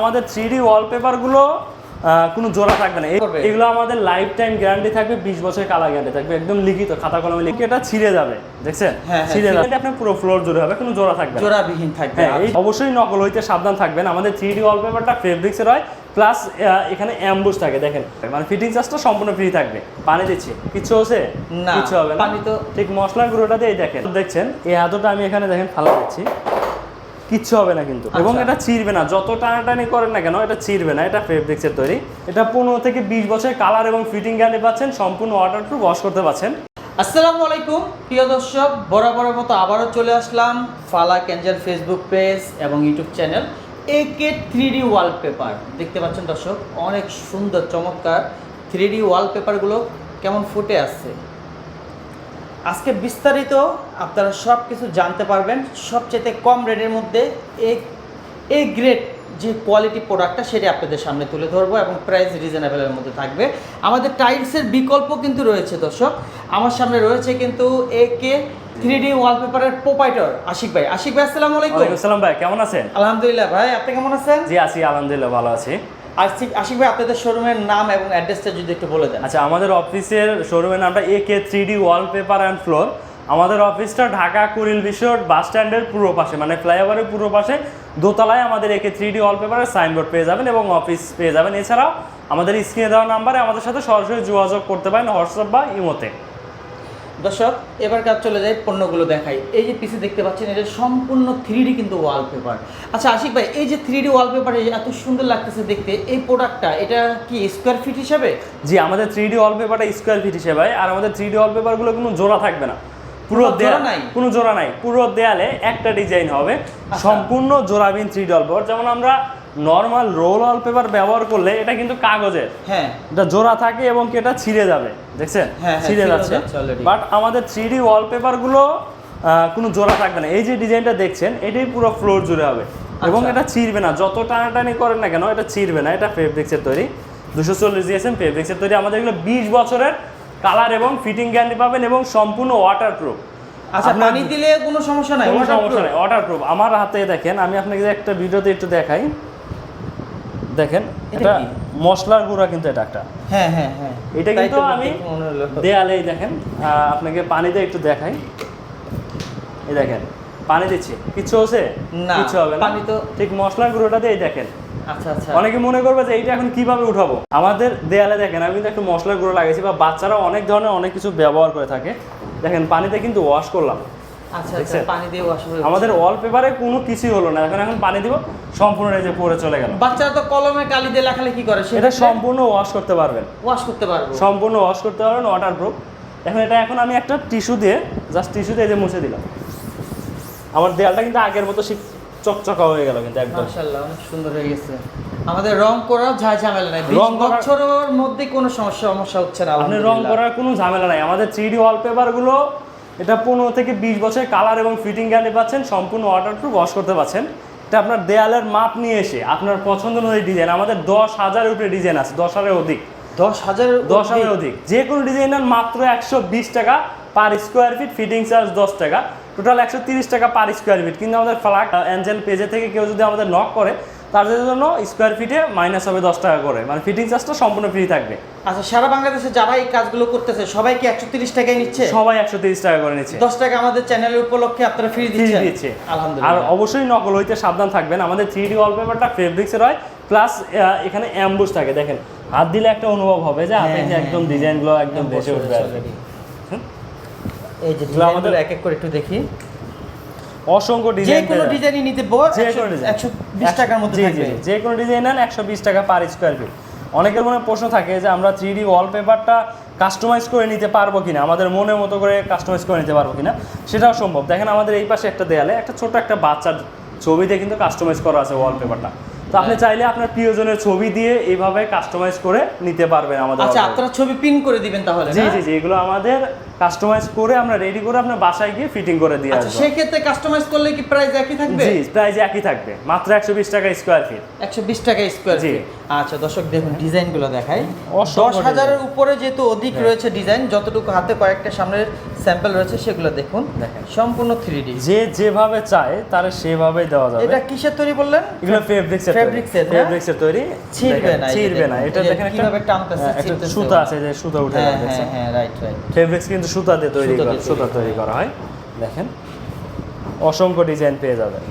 আমাদের three D ওয়ালপেপারগুলো কোনো জোড়া থাকবে না। এগুলো আমাদের লাইফ টাইম গ্যারান্টি থাকবে বিশ বছরের কালার গ্যারান্টি থাকবে একদম লিখিত খাতা কলমে লিখে এটা ছিঁড়ে যাবে দেখছেন? হ্যাঁ, হ্যাঁ, ছিঁড়ে যাবে। এটা আপনার পুরো ফ্লোর জুড়ে হবে কোনো জোড়া থাকবে জোড়াবিহীন থাকবে। হ্যাঁ অবশ্যই নকল হইতে সাবধান থাকবেন। আমাদের থ্রি ডি ওয়ালপেপারটা ফেব্রিক্সের হয় প্লাস এখানে অ্যাম্বুস থাকে দেখেন। মানে ফিটিং চার্জটা সম্পূর্ণ ফ্রি থাকবে। পানি দিচ্ছি। কিছু হচ্ছে? না, কিছু হবে না। পানি তো- ঠিক মশলার গুঁড়োটা দিয়ে দেখেন। দেখছেন? এই হাতটা আমি এখানে দেখেন ফালা দিচ্ছি। কিচ্ছু হবে না কিন্তু। এবং আচ্ছা। এটা ছিঁড়বে না। যত টানাটানি করেন না কেন এটা ছিঁড়বে না। এটা ফেব্রিক্সের তৈরি। এটা পনেরো থেকে বিশ বছর কালার এবং ফিটিং গ্যারান্টি পাচ্ছেন। সম্পূর্ণ ওয়াটার প্রুফ ওয়াশ করতে পারছেন আসসালামু আলাইকুম। প্রিয় দর্শক বরাবরের মতো আবারও চলে আসলাম ফালা ক্যাঞ্জেল ফেসবুক পেজ এবং YouTube channel A K three D wallpaper দেখতে পাচ্ছেন দর্শক অনেক সুন্দর চমৎকার থ্রি ডি ওয়ালপেপারগুলো কেমন ফুটে আসছে। আজকে বিস্তারিত আপনারা সব কিছু জানতে পারবেন। সবচেয়ে কম রেটের মধ্যে এ এ গ্রেড যে কোয়ালিটি প্রোডাক্টটা সেটা আপনাদের সামনে তুলে ধরবো এবং প্রাইস রিজনেবলের মধ্যে থাকবে। আমাদের টাইলসের বিকল্প কিন্তু রয়েছে দর্শক। আমার সামনে রয়েছে কিন্তু এ কে থ্রি ডি ওয়ালপেপারের প্রোপাইটর আশিক ভাই। আশিক ভাই আসসালামু আলাইকুম। আসসালাম ভাই কেমন আছেন? আলহামদুলিল্লাহ ভাই আপনি কেমন আছেন? জি আছি আলহামদুলিল্লাহ ভালো আছি। আশিক আশিক ভাই, আপনাদের শোরুমের নাম এবং অ্যাড্রেসটা যদি একটু বলে দেন। আচ্ছা আমাদের অফিসের শোরুমের নামটা A K three D wallpaper and floor আমাদের অফিসটা ঢাকা, কুড়িল বিশ্বর বাস স্ট্যান্ডের পূর্ব পাশে মানে ফ্লাইওভারের পূর্ব পাশে। দোতলায় আমাদের একে থ্রি ডি ওয়ালপেপারের সাইনবোর্ড পেয়ে যাবেন এবং অফিস পেয়ে যাবেন। এছাড়াও আমাদের স্ক্রিনে দেওয়া নাম্বারে আমাদের সাথে সরাসরি যোগাযোগ করতে পারেন হোয়াটসঅ্যাপ বা ইমোতে। দর্শক এবার কাজ চলে যায় পণ্যগুলো দেখাই। এই যে পিসে দেখতে পাচ্ছেন এটা সম্পূর্ণ থ্রি ডি কিন্তু ওয়ালপেপার আচ্ছা আশিক ভাই এই যে থ্রি ডি ওয়ালপেপার এত সুন্দর লাগতেছে দেখতে এই প্রোডাক্টটা এটা কি স্কোয়ার ফিট হিসাবে? জি আমাদের থ্রি ডি ওয়ালপেপারটা স্কোয়ার ফিট হিসেবে আর আমাদের থ্রি ডি ওয়ালপেপারগুলো কোনো জোড়া থাকবে না। পুরো দেয়াল নাই? কোনো জোড়া নাই। পুরো দেয়ালে একটা ডিজাইন হবে। সম্পূর্ণ জোড়াবিন থ্রি ডি ওয়ালপেপার যেমন আমরা নর্মাল রোল অল ওয়ালপেপার ব্যবহার করলে এটা কিন্তু কাগজের। হ্যাঁ। এটা জোড়া থাকে এবং কি এটা ছিঁড়ে যাবে দেখছেন? হ্যাঁ, হ্যাঁ, ছিঁড়ে যাচ্ছে। বাট আমাদের থ্রি ডি ওয়ালপেপারগুলো কোনো জোড়া থাকবে না। এই যে ডিজাইনটা দেখছেন এটাই পুরো ফ্লোর জুড়ে হবে। এবং আচ্ছা। এটা ছিঁড়বে না। যত টানাটানি করেন না কেন এটা ছিঁড়বে না। এটা ফেব্রিক্সের তৈরি। দুশো চল্লিশ দিয়েছেন ফেব্রিক্সের তৈরি। আমাদের এগুলো বিশ বছরের কালার এবং ফিটিং গ্যারান্টি পাবেন এবং সম্পূর্ণ ওয়াটার প্রুফ আচ্ছা পানি দিলে কোনো সমস্যা নাই কোনো সমস্যা নেই ওয়াটার প্রুফ আমার হাতে দেখেন আমি আপনাকে একটা ভিডিওতে একটু দেখাই। দেখেন এটা মশলার গুঁড়া কিন্তু এটা একটা। হ্যাঁ হ্যাঁ হ্যাঁ। এটা কিন্তু আমি দেয়ালেই দেখেন আপনাকে পানিতে একটু দেখাই। এই দেখেন পানি দিচ্ছি। কিছু হচ্ছে? না, কিছু হবে না। পানি তো- ঠিক মশলার গুঁড়োটা দিয়ে দেখেন। আচ্ছা আচ্ছা। অনেকে মনে করবে যে এইটা এখন কীভাবে উঠাবো? আমাদের দেয়ালে দেখেন আমি কিন্তু একটু মশলার গুঁড়ো লাগিয়েছি বা বাচ্চারা অনেক ধরনের অনেক কিছু ব্যবহার করে থাকে। দেখেন পানিতে কিন্তু ওয়াশ করলাম। আচ্ছা আচ্ছা আমাদের ওয়ালপেপারে কোনো কিছুই হলো না। এখন এখন পানি দিব সম্পূর্ণ এই যে পরে চলে গেল। বাচ্চারা তো কলমে কালি দিয়ে লেখালেখি করে এটা সম্পূর্ণ ওয়াশ করতে পারবেন। ওয়াশ করতে পারব। সম্পূর্ণ ওয়াশ করতে পারবেন ওয়াটার প্রুফ এখন এটা এখন আমি একটা টিস্যু দিয়ে জাস্ট টিস্যু দিয়ে যে মুছে দিলাম। আমার দেয়ালটা কিন্তু আগের মতো শীত চকচকা হয়ে গেল কিন্তু একদম। মাশাআল্লাহ অনেক সুন্দর হয়ে গেছে। আমাদের রং করার ঝাঁ ঝামেলা নাই। রং বছরের মধ্যে কোনো সমস্যা সমস্যা হচ্ছে না আপনি রং। করার কোনো ঝামেলা নাই। আমাদের থ্রি ডি ওয়ালপেপারগুলো এটা পনেরো থেকে বিশ বছরের কালার এবং ফিটিং গ্যারান্টি পাচ্ছেন সম্পূর্ণ ওয়াটার প্রুফ ওয়াশ করতে পারছেন এটা আপনার দেয়ালের মাপ নিয়ে এসে আপনার পছন্দ অনুযায়ী ডিজাইন আমাদের দশ হাজারের উপরে ডিজাইন আছে দশ হাজারের অধিক। দশ হাজার দশ হাজার অধিক? যে কোনো ডিজাইনের মাত্র একশো বিশ টাকা per square feet fitting charge দশ টাকা। টোটাল একশো তিরিশ টাকা পার স্কোয়ার ফিট কিন্তু আমাদের ফ্লাক অ্যাঞ্জেল পেজে থেকে কেউ যদি আমাদের নক করে তাদের জন্য স্কোয়ার ফিটে মাইনাস হবে দশ টাকা করে। মানে ফিটিং চার্জটা সম্পূর্ণ ফ্রি থাকবে। আচ্ছা সারা বাংলাদেশে যারা এই কাজগুলো করতেছে সবাই কি একশো তিরিশ টাকায় নিচ্ছে? সবাই একশো তিরিশ টাকা করে নিচ্ছে। দশ টাকা আমাদের চ্যানেলের উপলক্ষে আপনারা ফ্রি দিচ্ছেন? দিচ্ছে। আর অবশ্যই নকল হইতে সাবধান থাকবেন। আমাদের থ্রি ডি ওয়ালপেপারটা ফেব্রিক্সের হয় প্লাস এখানে অ্যাম্বুস থাকে। দেখেন হাত দিলে একটা অনুভব হবে যে হাতে হ্যাঁ, যে হ্যাঁ, একদম হ্যাঁ। ডিজাইনগুলো একদম ভেসে উঠবে। এই যে আমাদের- এক এক করে একটু দেখি। অসংখ্য যে ডিজাইন কোনো ডিজাইনই নিতে যে কোনো ডিজাইন একশো বিশ টাকার মধ্যে থাকবে। যে কোনো ডিজাইন নেন একশো বিশ টাকা পার স্কোয়ার ফিট অনেকের মনে প্রশ্ন থাকে যে আমরা থ্রি ডি ওয়ালপেপারটা কাস্টমাইজ করে নিতে পারব কিনা? আমাদের মনের মতো করে কাস্টমাইজ করে নিতে পারব কিনা? সেটাও সম্ভব। দেখেন আমাদের এই পাশে একটা দেয়ালে একটা ছোট একটা বাচ্চার ছবিতে কিন্তু কাস্টমাইজ করা আছে ওয়ালপেপারটা তো আপনি হ্যাঁ। চাইলে আপনার প্রিয়জনের ছবি দিয়ে এইভাবে কাস্টমাইজ করে নিতে পারবেন আমাদের আচ্ছা। আপনারা ছবি পিন করে দিবেন তাহলে জি জি জি এগুলো আমাদের কাস্টমাইজ করে আমরা রেডি করে আপনার বাসায় গিয়ে ফিটিং করে দিয়ে আচ্ছা আসব। সেই ক্ষেত্রে কাস্টমাইজ করলে কি প্রাইস একই থাকবে? জি প্রাইস একই থাকবে। মাত্র একশো বিশ টাকা স্কোয়ার ফিট একশো বিশ টাকা স্কোয়ার। ফিট আচ্ছা দর্শক দেখুন ডিজাইনগুলো দেখাই। অসংখ্য দশ হাজারের design। উপরে যেহেতু অধিক হ্যাঁ। রয়েছে ডিজাইন যতটুকু হাতে কয়েকটা সামনের স্যাম্পল রয়েছে সেগুলো দেখুন। দেখেন। সম্পূর্ণ থ্রি ডি যে যেভাবে চায় তার সেভাবেই দেওয়া যাবে। এটা কিসের তৈরি বললেন? এগুলো ফেব্রিক্স এর Fabrics এর, হ্যাঁ? এর তৈরি। ছিঁড়বে না, ছিঁড়বে না। এটা দেখেন একটা কীভাবে টানতেছে, হ্যাঁ, সুতা আছে যে সুতা উঠে যাচ্ছে। হ্যাঁ হ্যাঁ রাইট রাইট ফেব্রিক্স কিন্তু সুতা দিয়ে তৈরি সুতা তৈরি করা। হয়। দেখেন। অসংখ্য ডিজাইন পেয়ে যাবেন।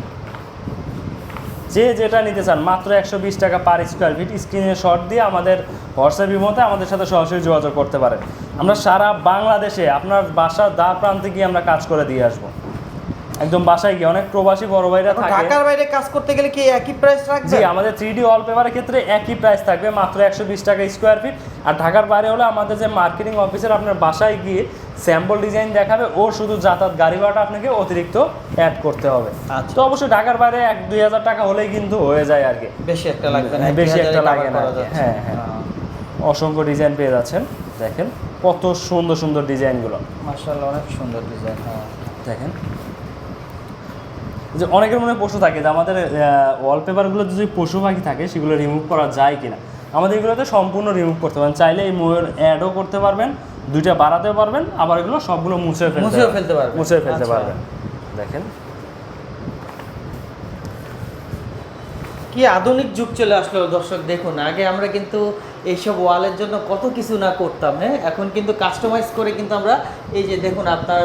যে যেটা নিতে চান মাত্র একশো বিশ টাকা per square feet screenshot দিয়ে আমাদের হোয়াটসঅ্যাপ মতে আমাদের সাথে সরাসরি যোগাযোগ করতে পারেন। আমরা সারা বাংলাদেশে আপনার বাসার দ্বার প্রান্তে গিয়ে আমরা কাজ করে দিয়ে আসব। একদম বাসায় গিয়ে অনেক প্রবাসী বড় ভাইরা থাকে। ঢাকার বাইরে কাজ করতে গেলে কি একই প্রাইস জি রাখবে আমাদের থ্রি ডি পেপারের ক্ষেত্রে একই প্রাইস থাকবে মাত্র একশো বিশ টাকা স্কোয়ার ফিট আর ঢাকার বাইরে হলে আমাদের যে মার্কেটিং অফিসার আপনার বাসায় গিয়ে স্যাম্পল ডিজাইন দেখাবে ও শুধু যাতায়াত গাড়ি ভাড়াটা আপনাকে অতিরিক্ত অ্যাড করতে হবে। আচ্ছা। তো অবশ্যই ঢাকার বাইরে এক দুই হাজার টাকা হলেই কিন্তু হয়ে যায় আর কি। বেশি একটা লাগবে না হ্যাঁ, বেশি একটা লাগে না। হ্যাঁ, হ্যাঁ। অসংখ্য ডিজাইন পেয়ে যাচ্ছেন দেখেন কত সুন্দর সুন্দর ডিজাইনগুলো মাশাআল্লাহ অনেক সুন্দর ডিজাইন হ্যাঁ। দেখেন। যে অনেকের মনে প্রশ্ন থাকে যে আমাদের ওয়ালপেপারগুলো যদি পশু পাখি থাকে সেগুলো রিমুভ করা যায় কিনা? আমাদের এগুলোতে সম্পূর্ণ রিমুভ করতে পারেন। চাইলে এই ময়ূর অ্যাডও করতে পারবেন। দুইটা বাড়াতে পারবেন আবার এগুলো সবগুলো মুছে ফেলতে মুছেও ফেলতে পারবেন। মুছে ফেলতে আচ্ছা। পারবেন। দেখেন। কি আধুনিক যুগ চলে আসলো দর্শক দেখুন। আগে আমরা কিন্তু এইসব ওয়ালের জন্য কত কিছু না করতাম হ্যাঁ? এখন কিন্তু কাস্টমাইজ করে কিন্তু আমরা এই যে দেখুন আপনার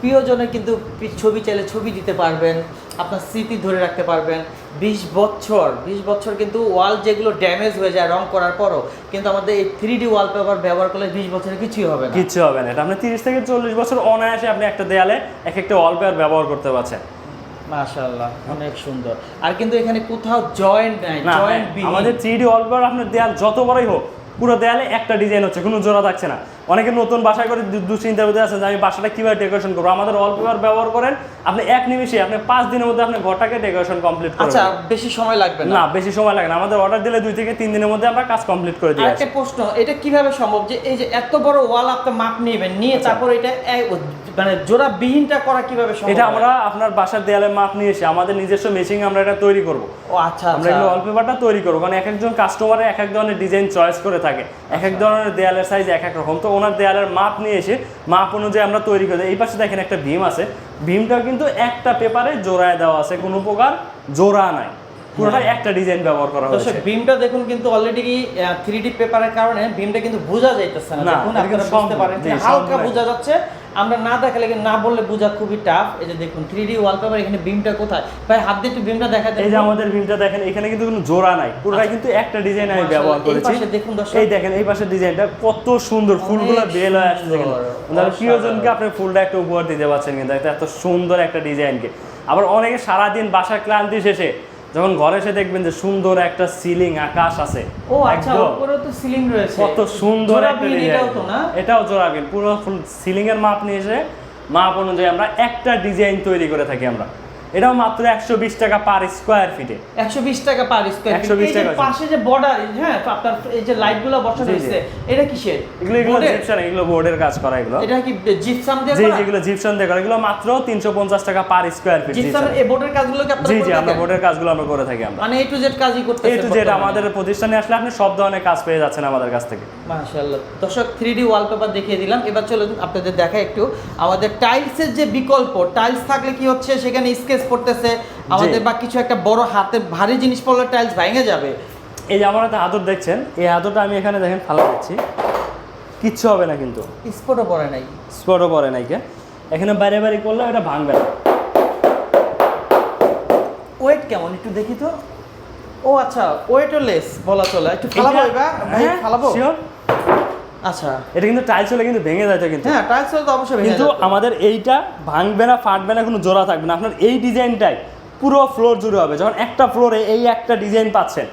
প্রিয়জনের কিন্তু ছবি চাইলে ছবি দিতে পারবেন আপনার স্মৃতি ধরে রাখতে পারবেন। বিশ বছর বিশ বছর কিন্তু ওয়াল যেগুলো ড্যামেজ হয়ে যায় রং করার পরও কিন্তু আমাদের এই থ্রি ডি ওয়ালপেপার ব্যবহার করলে বিশ বছরে কিছুই হবে না। কিচ্ছু হবে না। এটা আপনি তিরিশ থেকে চল্লিশ বছর অনায়াসে আপনি একটা দেয়ালে এক একটা ওয়ালপেপার ব্যবহার করতে পারছেন। মাশাআল্লাহ অনেক সুন্দর। আর কিন্তু এখানে কোথাও জয়েন্ট নাই জয়েন্ট হ্যাঁ, বি আমাদের থ্রি ডি ওয়ালপেপার আপনার দেয়াল যত বড়ই হোক পুরো দেয়ালে একটা ডিজাইন হচ্ছে কোনো জোড়া থাকছে না। অনেকে নতুন বাসায় করে দু- দুশ্চিন্তার মধ্যে আছে যে আমি বাসাটা কীভাবে ডেকোরেশন করব? আমাদের ওয়ালপেপার ব্যবহার করেন আপনি এক নিমিষে আপনি পাঁচ দিনের মধ্যে আপনি ঘরটাকে ডেকোরেশন কমপ্লিট করবেন আচ্ছা বেশি সময় লাগবে না? বেশি সময় লাগে না। আমাদের অর্ডার দিলে দুই থেকে তিন দিনের মধ্যে আমরা কাজ কমপ্লিট করে আসি। একটা প্রশ্ন এটা কীভাবে সম্ভব? যে এই যে এত বড় ওয়াল আপনি মাপ নেবেন নিয়ে আচ্ছা। তারপর এটা মানে জোড়া বিহীনটা করা কীভাবে সম্ভব এটা আমরা আপনার বাসার দেয়ালে মাপ নিয়ে এসে আমাদের নিজস্ব মেশিন আমরা এটা তৈরি করব। ও আচ্ছা আমরা আচ্ছা। এগুলো ওয়ালপেপারটা তৈরি করব। কারণ এক একজন কাস্টমারে এক এক ধরনের ডিজাইন চয়েস করে থাকে। এক এক ধরনের দেয়ালের সাইজ এক এক রকম। তো ওনার দেয়ালের মাপ নিয়ে এসে মাপ অনুযায়ী আমরা তৈরি করে এই পাশে দেখেন একটা ভীম আছে। ভীমটা কিন্তু একটা পেপারে জোড়ায় দেওয়া আছে কোনো প্রকার জোড়া নাই। পুরোটাই একটা ডিজাইন ব্যবহার করা হয়েছে। বিমটা দেখুন কিন্তু অলরেডি থ্রি ডি পেপারের কারণে বিমটা কিন্তু বোঝা যাইতেছে না। না, দেখুন আপনারা বুঝতে পারেন হালকা বোঝা যাচ্ছে। আমরা না দেখালে না বললে বোঝা খুবই টাফ এই যে দেখুন থ্রি ডি ওয়ালপেপার এখানে বিমটা কোথায়? ভাই হাত দিয়ে একটু বিমটা দেখা এই যে আমাদের ভীমটা দেখেন এখানে কিন্তু কোনো জোড়া নাই। পুরোটাই কিন্তু একটা ডিজাইন আমি ব্যবহার করেছি। দেখুন। এই দেখেন এই পাশের ডিজাইনটা কত সুন্দর ফুলগুলো বেল হয়ে আসছে প্রিয়জনকে আপনি ফুলটা একটা উপহার দিতে পারছেন কিন্তু এত সুন্দর একটা ডিজাইনকে আবার অনেকে সারাদিন বাসার ক্লান্তি শেষে যখন ঘরে এসে দেখবেন যে সুন্দর একটা সিলিং আকাশ আছে ও আচ্ছা উপরে তো সিলিং রয়েছে। কত সুন্দর একটা এটাও তো না? এটাও জোড়া পুরো ফুল সিলিং এর মাপ নিয়ে এসে মাপ অনুযায়ী আমরা একটা ডিজাইন তৈরি করে থাকি আমরা। এটাও মাত্র একশো বিশ টাকা পার স্কোয়ার ফিটে একশো বিশ টাকা পার স্কোয়ার 120 টাকা। পাশে যে বর্ডার হ্যাঁ আপনার এই যে বসানো। হয়েছে এটা কিসের? এগুলো এগুলো? জিপসান এগুলো বোর্ডের কাজ করা এগুলো। এটা কি জিপসাম দিয়ে জি? যেগুলো দিয়ে করা। এগুলো মাত্র তিনশো পঞ্চাশ টাকা পার স্কোয়ার ফিট এই বোর্ডের কাজগুলো কি আপনারা জি জি আমরা বোর্ডের কাজগুলো আমরা করে থাকি আমরা। মানে এ টু জেড কাজই করতে এই টু জেড আমাদের প্রতিষ্ঠানে আসলে আপনি সব ধরনের কাজ পেয়ে যাচ্ছেন আমাদের কাছ থেকে। মাশাআল্লাহ। দর্শক থ্রি ডি ওয়ালপেপার দেখিয়ে দিলাম। এবার চলুন আপনাদের দেখা একটু। আমাদের টাইলসের যে বিকল্প টাইলস থাকলে কি হচ্ছে? সেখানে স্কেচ পড়তেছে আমাদের বা কিছু একটা বড় হাতে ভারী জিনিস পড়লে টাইলস ভেঙে যাবে। এই যে আমার হাতে আদর দেখছেন এই আদরটা আমি এখানে দেখেন ফালা দিচ্ছি। কিচ্ছু হবে না কিন্তু। স্পটও পড়ে নাই। স্পটও পরে নাই কে? এখানে বাইরে বাইরে করলে এটা ভাঙবে না। ওয়েট কেমন? একটু দেখি তো। ও আচ্ছা ওয়েটও লেস বলা চলে। একটু ফালাবো এবার। ভাই হ্যাঁ, ফালাবো? sure। আচ্ছা। এটা কিন্তু টাইলস হলে কিন্তু ভেঙে যায় কিন্তু। হ্যাঁ টাইলস তো অবশ্যই ভেঙে কিন্তু আমাদের এইটা ভাঙবে না ফাটবে না কোনো জোড়া থাকবে না। আপনার এই ডিজাইনটাই পুরো ফ্লোর জুড়ে হবে। যখন একটা ফ্লোরে এই একটা ডিজাইন পাচ্ছেন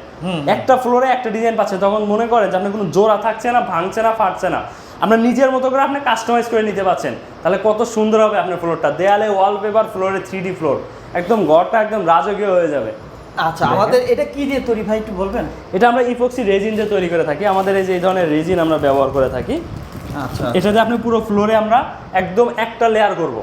একটা ফ্লোরে একটা ডিজাইন পাচ্ছেন তখন মনে করেন যে আপনার কোনো জোড়া থাকছে না ভাঙছে না ফাটছে না। আপনার নিজের মতো করে আপনি কাস্টমাইজ করে নিতে পারছেন তাহলে কত সুন্দর হবে আপনার ফ্লোরটা দেয়ালে ওয়ালপেপার ফ্লোরে থ্রি ডি ফ্লোর একদম ঘরটা একদম রাজকীয় হয়ে যাবে। আচ্ছা আমাদের এটা কি দিয়ে তৈরি ভাই একটু বলবেন? এটা আমরা ইপক্সি রেজিন দিয়ে তৈরি করে থাকি। আমাদের এই যে এই ধরনের রেজিন আমরা ব্যবহার করে থাকি। আচ্ছা। এটা এটাতে আপনি পুরো ফ্লোরে আমরা একদম একটা লেয়ার করব।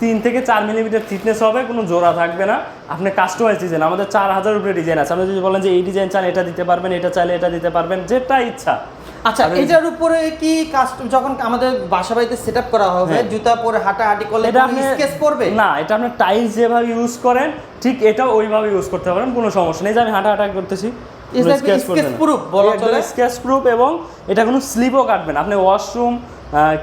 তিন থেকে চার মিলিমিটার থিকনেস হবে কোনো জোড়া থাকবে না। আপনি কাস্টমাইজ ডিজাইন আমাদের চার হাজার উপরে ডিজাইন আছে। আপনি যদি বলেন যে এই ডিজাইন চান এটা দিতে পারবেন এটা চাইলে এটা দিতে পারবেন যেটা ইচ্ছা। আচ্ছা এটার উপরে কি কাস্টম যখন আমাদের বাসা বাড়িতে সেট করা হবে হ্যাঁ। জুতা পরে হাঁটাহাঁটি করলে এটা আপনি স্কেচ পড়বে? না এটা আপনি টাইলস যেভাবে ইউজ করেন ঠিক এটাও ওইভাবে ইউজ করতে পারেন কোনো সমস্যা নেই। যে আমি করতেছি। স্কেচ প্রুফ এবং এটা কোনো স্লিপও কাটবে না। আপনি ওয়াশরুম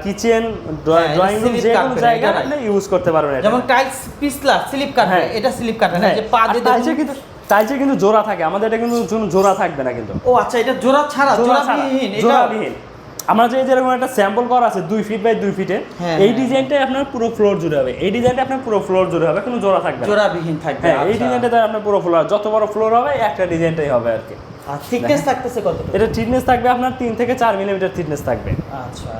কিচেন ড্রয়িং রুম যে কোনো না, জায়গায় আপনি ইউজ করতে পারবেন যেমন টাইলস পিছলা স্লিপ কাটবে হ্যাঁ। এটা স্লিপ কাটবে না হ্যাঁ, যে পা দিয়ে কিন্তু টাইলসে কিন্তু জোড়া থাকে আমাদের এটা কিন্তু জোড়া থাকবে না কিন্তু। ও আচ্ছা এটা জোড়া ছাড়া জোড়া ছাড়া, জোড়াবিহীন জোড়াবিহীন আমরা যে যেরকম একটা স্যাম্পল করা আছে দুই ফিট বাই দুই ফিটে হ্যাঁ, এই হ্যাঁ। ডিজাইনটাই আপনার পুরো ফ্লোর জুড়ে হবে। এই ডিজাইনটা আপনার পুরো ফ্লোর জুড়ে হবে কোনো জোড়া থাকবে জোড়াবিহীন থাকবে হ্যাঁ এই আচ্ছা। ডিজাইনটাতে আপনার পুরো ফ্লোর যত বড় ফ্লোর হবে একটা ডিজাইনটাই হবে আর কি। আর থিকনেস থাকতেছে কতটুকু? এটা থিকনেস থাকবে আপনার তিন থেকে চার মিলিমিটার থিকনেস থাকবে। আচ্ছা।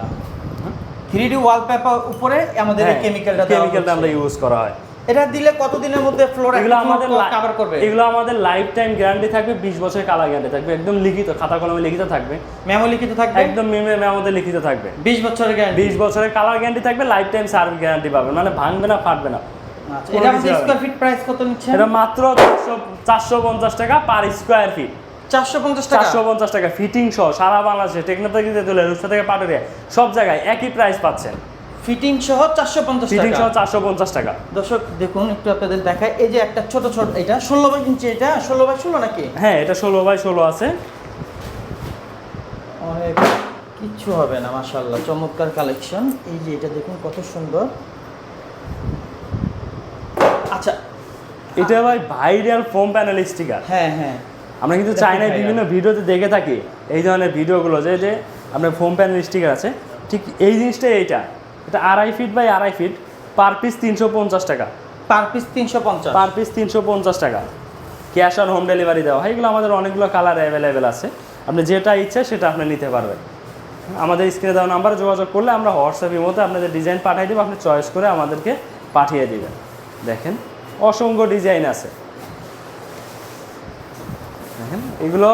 থ্রি ডি ওয়ালপেপার উপরে আমাদের কেমিক্যালটা কেমিক্যালটা আমরা ইউজ করা হয়। এটা দিলে কতদিনের মধ্যে ফ্লোর এগুলো আমাদের কভার করবে? এগুলো আমাদের লাইফ টাইম গ্যারান্টি থাকবে বিশ বছরের কালার গ্যারান্টি থাকবে একদম লিখিত খাতা কলমে লিখিত থাকবে। মেমো লিখিত থাকবে? একদম মেমে আমাদের লিখিত থাকবে। 20 বছরের গ্যারান্টি বিশ বছরের কালার গ্যারান্টি থাকবে লাইফ টাইম সার্ভিস গ্যারান্টি পাবেন মানে ভাঙবে না ফাটবে না। আচ্ছা এটা। স্কয়ার ফিট প্রাইস কত নিচ্ছে এটা মাত্র চারশো চারশো পঞ্চাশ টাকা পার স্কোয়ার ফিট 450 টাকা? চারশো পঞ্চাশ টাকা ফিটিং সহ সারা বাংলাদেশে টেকনোলজিতে তুলে রূপসা থেকে পাটুরিয়া সব জায়গায় একই প্রাইস পাচ্ছেন। ফিটিং সহ 450 ফিটিং সহ চারশো পঞ্চাশ টাকা। দর্শক দেখুন একটু আপনাদের এই যে একটা ছোট ছোট এটা 16 বাই ইঞ্চি এটা 16 বাই 16 নাকি? হ্যাঁ এটা ষোলো বাই ষোলো আছে। অনেক কিচ্ছু হবে না মাশাআল্লাহ চমৎকার কালেকশন। এই যে এটা দেখুন কত সুন্দর। আচ্ছা এটা ভাই ভাইরাল ফোম প্যানেল স্টিকার। হ্যাঁ হ্যাঁ। আমরা কিন্তু চাইনায় বিভিন্ন ভিডিওতে দেখে থাকি এই ধরনের ভিডিওগুলো যে যে আপনার ফোম প্যানেল স্টিকার আছে। ঠিক এই জিনিসটাই এইটা। এটা আড়াই ফিট বাই আড়াই ফিট পার পিস তিনশো পঞ্চাশ টাকা। পার পিস 350 পার পিস তিনশো পঞ্চাশ টাকা। ক্যাশ অন হোম ডেলিভারি দেওয়া হয়। এগুলো আমাদের অনেকগুলো কালার অ্যাভেলেবেল আছে। আপনি যেটা ইচ্ছে সেটা আপনি নিতে পারবেন। আমাদের স্ক্রিনে দেওয়া নাম্বারে যোগাযোগ করলে আমরা হোয়াটসঅ্যাপের মধ্যে আপনাদের ডিজাইন পাঠিয়ে দেবো। আপনি চয়েস করে আমাদেরকে পাঠিয়ে দিবেন। দেখেন অসংখ্য ডিজাইন আছে। দেখেন এগুলো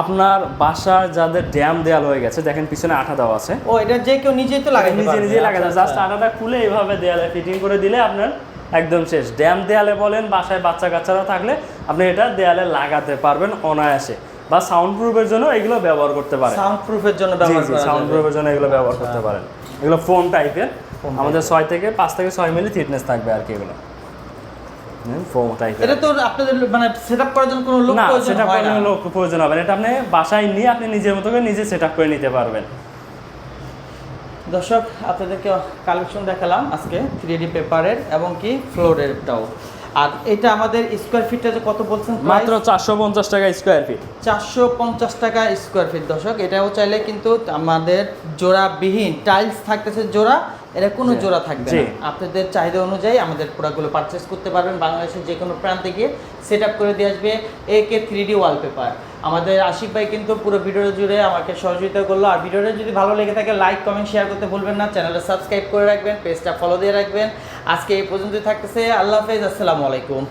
আপনার বাসার যাদের ড্যাম দেয়াল হয়ে গেছে দেখেন পিছনে আঠা দেওয়া আছে। ও এটা যে কেউ নিজেই তো লাগাইতে নিজে নিজে লাগাতে আচ্ছা, জাস্ট আচ্ছা। আটাটা খুলে এইভাবে দেয়ালে ফিটিং করে দিলে আপনার একদম শেষ। ড্যাম দেয়ালে বলেন বাসায় বাচ্চা কাচ্চারা থাকলে আপনি এটা দেয়ালে লাগাতে পারবেন অনায়াসে। বা সাউন্ড প্রুফের জন্য এগুলো ব্যবহার করতে পারেন। সাউন্ড প্রুফের জন্য সাউন্ড। প্রুফের জন্য এগুলো ব্যবহার করতে পারেন। এগুলো ফোম টাইপের আমাদের ছয় থেকে পাঁচ থেকে ছয় মিলি থিকনেস থাকবে আর কি এগুলো। ফোম টাইপের এটা তো আপনাদের মানে সেটআপ করার জন্য কোনো লোক প্রয়োজন হয় না? লোক প্রয়োজন হবে না। এটা আপনি বাসায় নিয়ে আপনি নিজের মতো করে নিজে সেট করে নিতে পারবেন। দর্শক আপনাদেরকে কালেকশন দেখালাম আজকে থ্রি ডি পেপারের এবং কি ফ্লোরেরটাও আর এটা আমাদের স্কোয়ার ফিটটা যে কত বলছেন মাত্র চারশো পঞ্চাশ টাকা স্কোয়ার ফিট চারশো পঞ্চাশ টাকা স্কোয়ার ফিট দর্শক এটাও চাইলে কিন্তু আমাদের জোড়াবিহীন টাইলস থাকতেছে জোড়া। এটা কোনো জোড়া থাকবে না। আপনাদের চাহিদা অনুযায়ী আমাদের প্রোডাক্টগুলো পারচেস করতে পারবেন। বাংলাদেশের যে কোনো প্রান্তে গিয়ে সেট আপ করে দিয়ে আসবে A K three D wallpaper আমাদের আশিক ভাই কিন্তু পুরো ভিডিওটা জুড়ে আমাকে সহযোগিতা করল। আর ভিডিওটা যদি ভালো লেগে থাকে লাইক কমেন্ট শেয়ার করতে ভুলবেন না। চ্যানেলটা সাবস্ক্রাইব করে রাখবেন পেজটা ফলো দিয়ে রাখবেন। আজকে এই পর্যন্তই থাকতেছে। আল্লাহ হাফেজ। আসসালামু আলাইকুম।